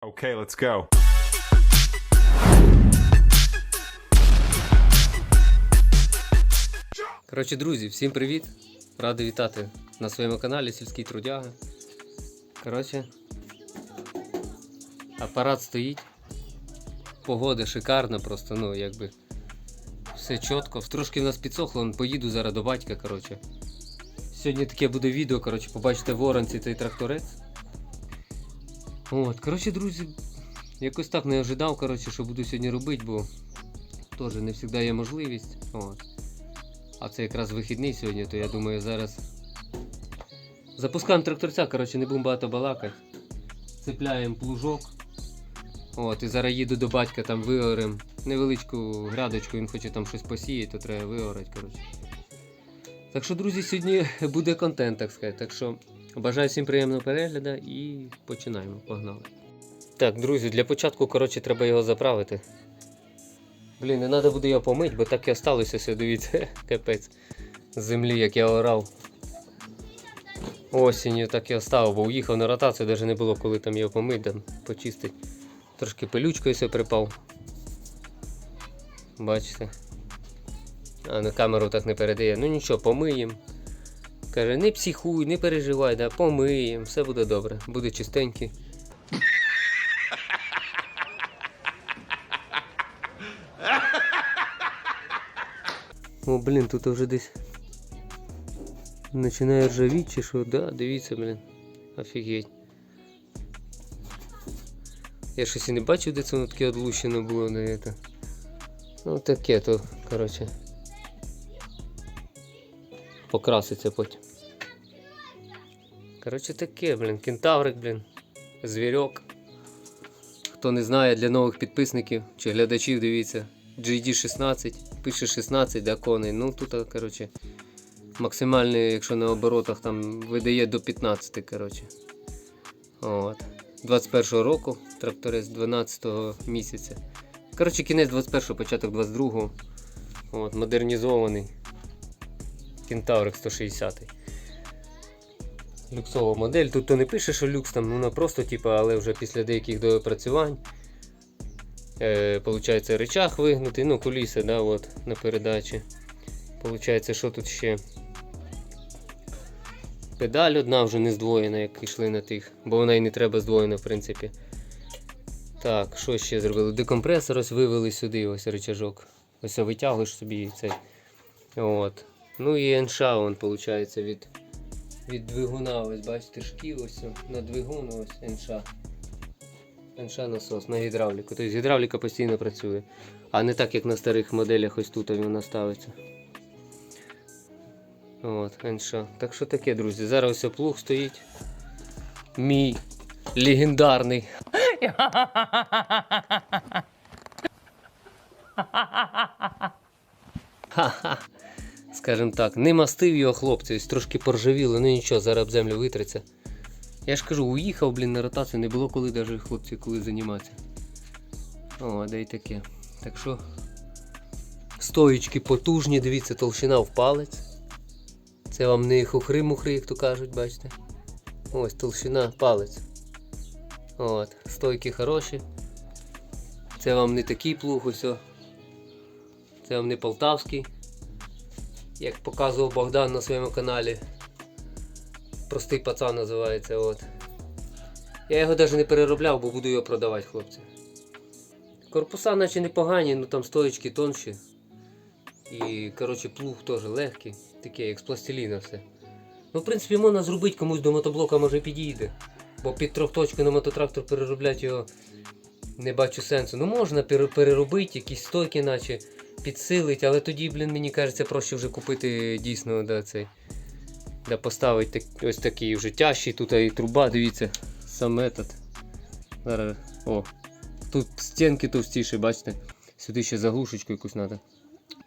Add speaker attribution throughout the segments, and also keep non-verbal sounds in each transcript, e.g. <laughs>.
Speaker 1: Okay, let's go.
Speaker 2: Коротше, друзі, всім привіт! Радий вітати на своєму каналі Сільський Трудяга. Коротше, апарат стоїть. Погода шикарна, просто, ну, якби. Все чітко. Трошки в нас підсохло, поїду зараз до батька, коротше. Сьогодні таке буде відео, коротше, побачите в оранці цей тракторець. От, коротше, друзі, якось так не ожидав, коротше, що буду сьогодні робити, бо теж не завжди є можливість. От. А це якраз вихідний сьогодні, то я думаю зараз. Запускаємо тракторця, коротше, не будемо багато балакати. Цепляємо плужок. От, і зараз їду до батька, там виорем невеличку грядочку, він хоче там щось посіяти, то треба виорати, коротше. Так що, друзі, сьогодні буде контент, так сказати. Так що бажаю всім приємного перегляду і починаємо. Погнали. Так, друзі, для початку, коротше, треба його заправити. Блін, не треба буде його помити, бо так і осталося все, дивіться, <laughs> капець. З землі, як я орав. Осінню так і оставив, бо уїхав на ротацію, навіть не було коли там його помити, там, почистити. Трошки пилючкою все припав. Бачите? А на камеру так не передає. Ну нічого, помиємо. Каже, не психуй, не переживай, да, помиємо, все буде добре, буде чистенький. О, блін, тут вже десь починає ржавіти чи що, да, дивіться, блін. Офігеть. Я щось і не бачив, де це воно таке одлущено було на это. Ну таке то, коротше. Покраситься потім. Коротше таке, блін, кентаврик, блін. Звірок. Хто не знає, для нових підписників чи глядачів, дивіться. GD16, пише 16, да, коней. Ну тут, коротше, максимальний, якщо на оборотах там видає до 15, коротше. От. 21 року, тракторець 12 місяця. Коротше, кінець 21-го, початок 22-го. От, модернізований. Кентаврик 160. Люксова модель. Тут то не пише, що люкс там, ну вона просто, типу, але вже після деяких доопрацювань. Е, получається речах вигнутий, ну куліси, да, от, на передачі. Получається, що тут ще? Педаль одна вже не здвоєна, як йшли на тих, бо вона і не треба здвоєна, в принципі. Так, що ще зробили? Декомпресор ось вивели сюди, ось рычажок. Ось витягуєш собі цей. От. Ну і НШ, он, виходить, від, від двигуна. Ось бачите, шків ось на двигун, ось НШ. НШ насос на гідравліку. Тобто гідравліка постійно працює. А не так, як на старих моделях ось тут вона ставиться. От, НШ. Так що таке, друзі. Зараз ось плуг стоїть. Мій легендарний. <laughs> Ха-ха. Скажем так, не мастив його хлопці, ось трошки поржавіло, ну нічого, зараз землю витреться. Я ж кажу, уїхав, блін, на ротацію, не було коли навіть хлопці коли займатися. О, де й таке. Так що стоїчки потужні, дивіться, толщина в палець. Це вам не хухри-мухри, як то кажуть, бачите. Ось толщина палець. От, стойки хороші. Це вам не такий плуг, ось. Це вам не полтавський. Як показував Богдан на своєму каналі. Простий пацан називається. от. Я його навіть не переробляв, бо буду його продавати, хлопці. Корпуса наче непогані, ну там стоечки тонші. І коротше плуг теж легкий, такий, як з пластиліна все. Ну, в принципі, можна зробити комусь до мотоблока може підійде. Бо під трьохточку на мототрактор переробляти його не бачу сенсу. Ну можна переробити, якісь стойки, наче підсилити, але тоді, блін, мені кажеться, проще вже купити дійсно да, цей. Да, поставити так, ось такий вже тяжчий, тут і труба, дивіться, сам этот. Зараз. О, тут стінки товстіші, бачите. Сюди ще заглушечку якусь треба.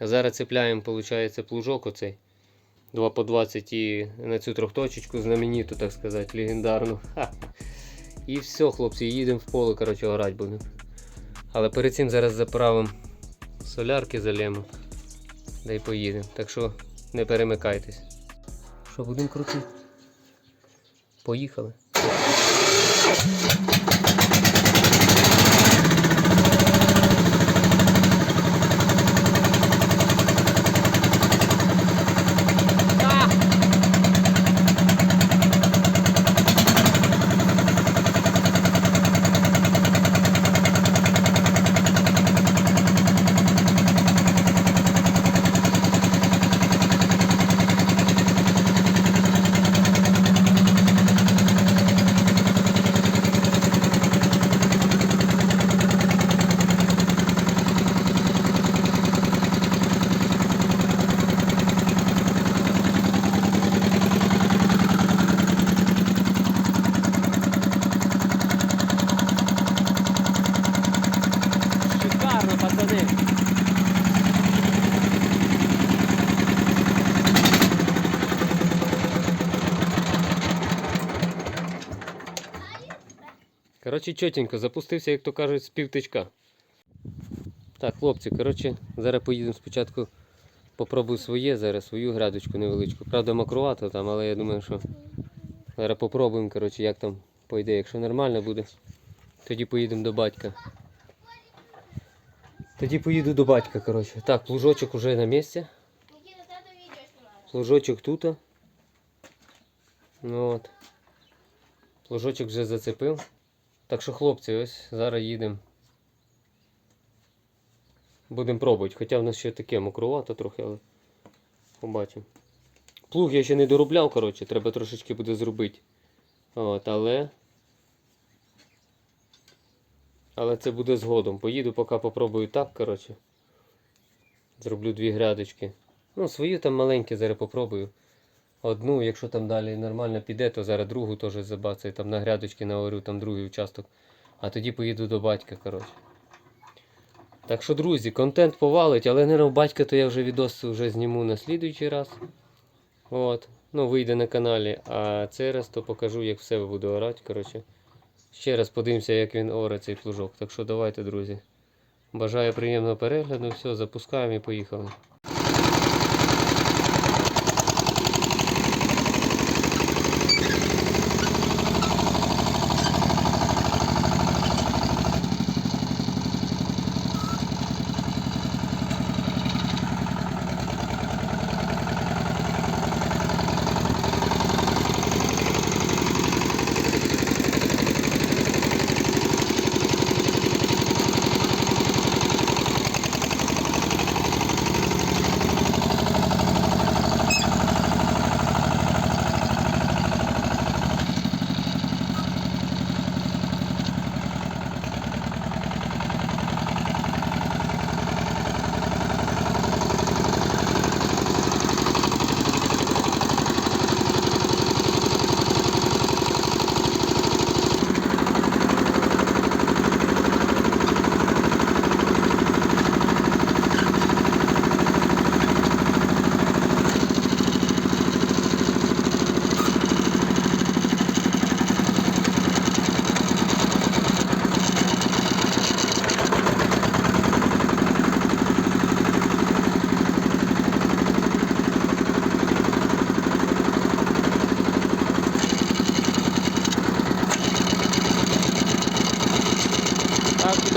Speaker 2: Зараз цепляємо, виходить, плужок оцей. 2 по 20 і на цю трьохточечку знамениту, так сказати, легендарну. Ха. І все, хлопці, їдемо в поле, коротше, орати будемо. Але перед цим зараз заправимо солярки залємо. Да й поїдемо. Так що не перемикайтесь. Що, будемо крутити? Поїхали. Коротше, чотенько, запустився, як то кажуть, з півтичка. Так, хлопці, коротше, зараз поїдемо спочатку. Попробую своє зараз, свою грядочку невеличку. Правда, макрувато там, але я думаю, що зараз попробуємо, коротше, як там пойде. Якщо нормально буде, тоді поїдемо до батька. Тоді поїду до батька, коротше. Так, плужочок уже на місці. Плужочок тут. Ну от. Плужочок вже зацепив. Так що, хлопці, ось зараз їдемо. Будемо пробувати. Хоча в нас ще таке мокрувато трохи, але побачимо. Плуг я ще не доробляв, коротше, треба трошечки буде зробити. От, але. Але це буде згодом. Поїду, поки попробую так, коротше. Зроблю дві грядочки. Ну, свою там маленькі зараз попробую. Одну, якщо там далі нормально піде, то зараз другу теж забацаю, там на грядочки наварю, там другий участок. А тоді поїду до батька, коротше. Так що, друзі, контент повалить, але не батька, то я вже відос вже зніму на слідуючий раз. От. Ну, вийде на каналі. А цей раз то покажу, як все буду орати. Коротше. Ще раз подивимося, як він оре цей плужок. Так що давайте, друзі. Бажаю приємного перегляду. Все, запускаємо і поїхали.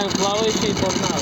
Speaker 2: Кидаємо плаваючий і погнали.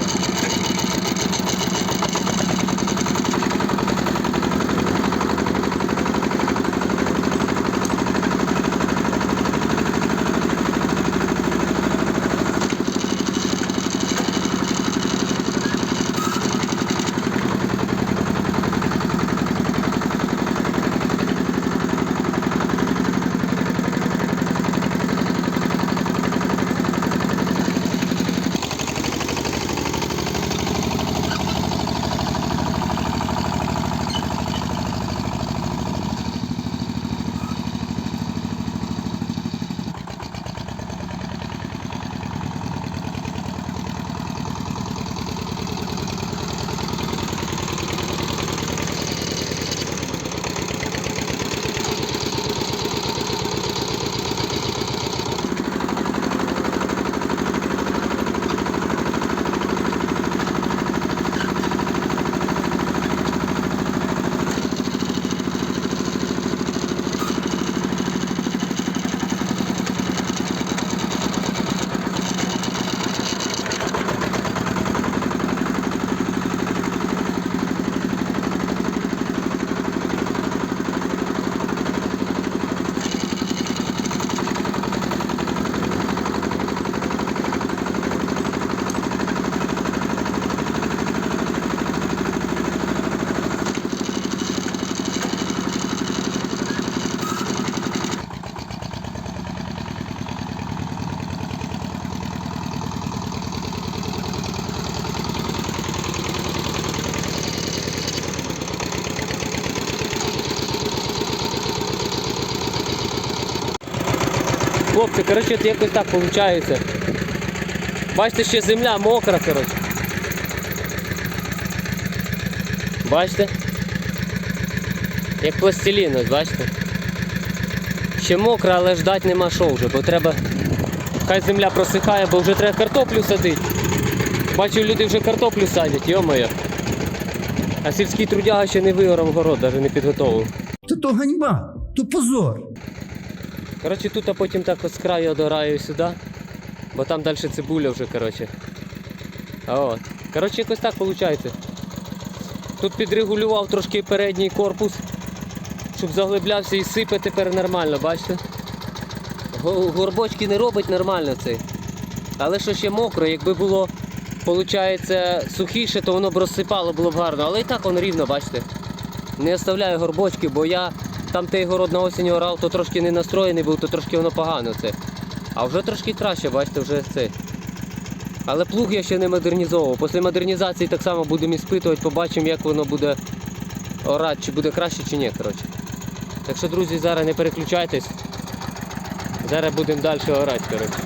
Speaker 2: Хлопці, коротше, от якось так виходить. Бачите, ще земля мокра, коротше. Бачите? Як пластилін, бачите? Ще мокра, але ждать нема що вже, бо треба Хай земля просихає, бо вже треба картоплю садити. Бачу, люди вже картоплю садять, йо-моє. А сільський трудяга ще не виорав город, навіть не підготовив.
Speaker 3: Та то ганьба, то позор.
Speaker 2: Коротше, тут а потім так от з краю дораю сюди, бо там далі цибуля вже, коротше. От. Коротше, якось так виходить. Тут підрегулював трошки передній корпус, щоб заглиблявся і сипе тепер нормально, бачите? Горбочки не робить нормально цей. Але що ще мокро, якби було, виходить, сухіше, то воно б розсипало, було б гарно. Але і так воно рівно, бачите. Не оставляю горбочки, бо я там той город на осінь орав, то трошки не настроєний був, то трошки воно погано це. А вже трошки краще, бачите, вже це. Але плуг я ще не модернізовував. Після модернізації так само будемо іспитувати, побачимо, як воно буде орати, чи буде краще, чи ні. коротше. Так що, друзі, зараз не переключайтесь. Зараз будемо далі орати, коротше.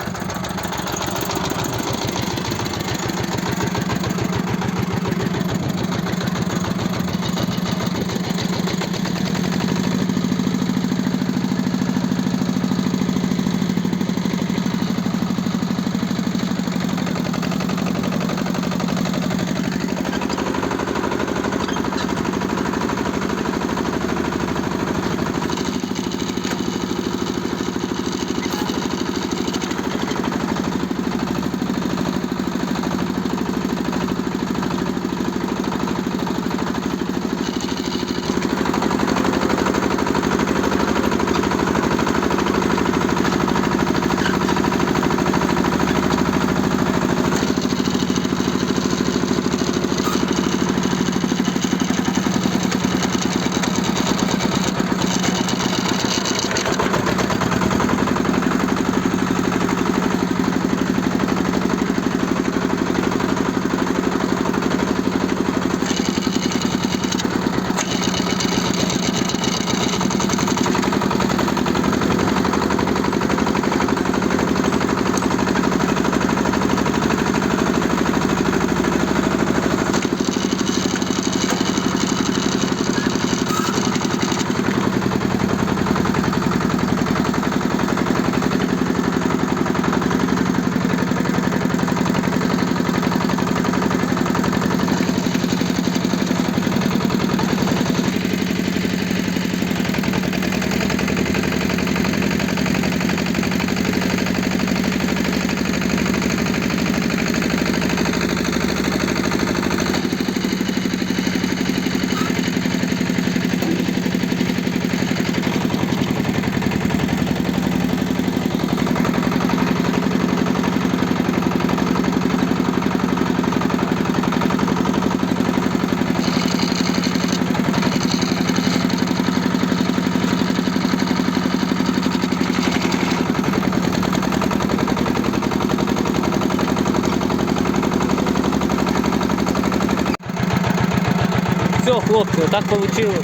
Speaker 2: Все, так вийшло.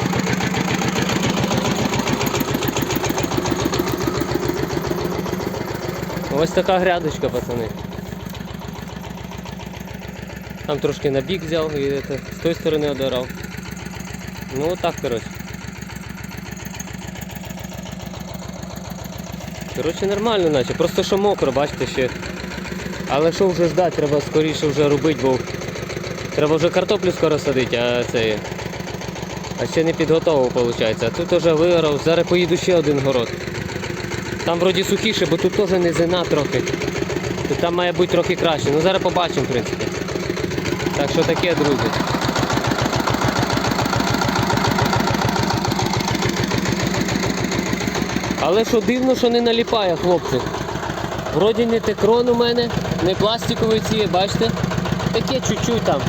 Speaker 2: Ось така грядочка, пацани. Там трошки на бік взяв і з тої сторони одорав. Ну так, коротше. Коротше, нормально наче, просто що мокро, бачите ще. Але що вже ждати, треба скоріше вже робити, бо треба вже картоплю скоро садити, а це. А ще не підготовив, виходить. Тут вже виграв, зараз поїду ще один город. Там вроді сухіше, бо тут теж низина трохи. Тут там має бути трохи краще. Ну зараз побачимо, в принципі. Так що таке, друзі. Але що дивно, що не наліпає, хлопці. Вроді не текрон у мене, не пластикові ці, бачите? Таке чуть-чуть там.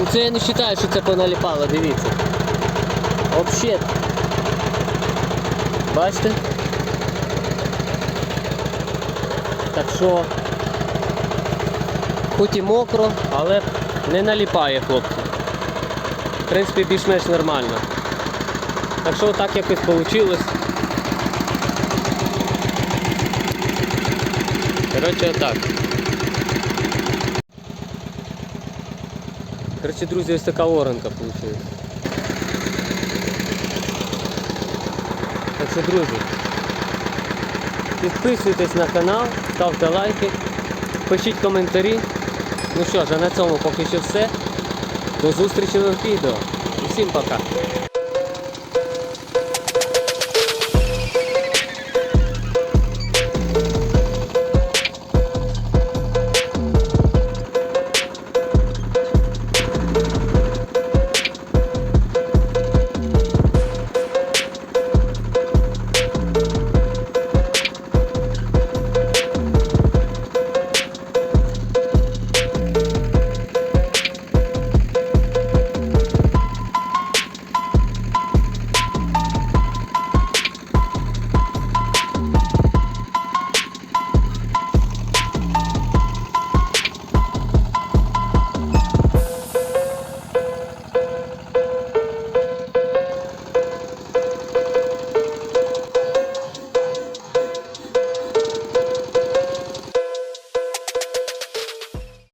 Speaker 2: Ну це я не вважаю, що це поналіпало, дивіться. Взагалі. Бачите? Так що хоч і мокро, але не наліпає хлопці. В принципі, більш-менш нормально. Так що так якось вийшло. Коротше, отак. Коротше, друзі, ось така оранка вийшла. Що, друзі, Підписуйтесь на канал, ставте лайки, пишіть коментарі. Ну що ж, а на цьому поки що все. До зустрічі в відео. Усім пока.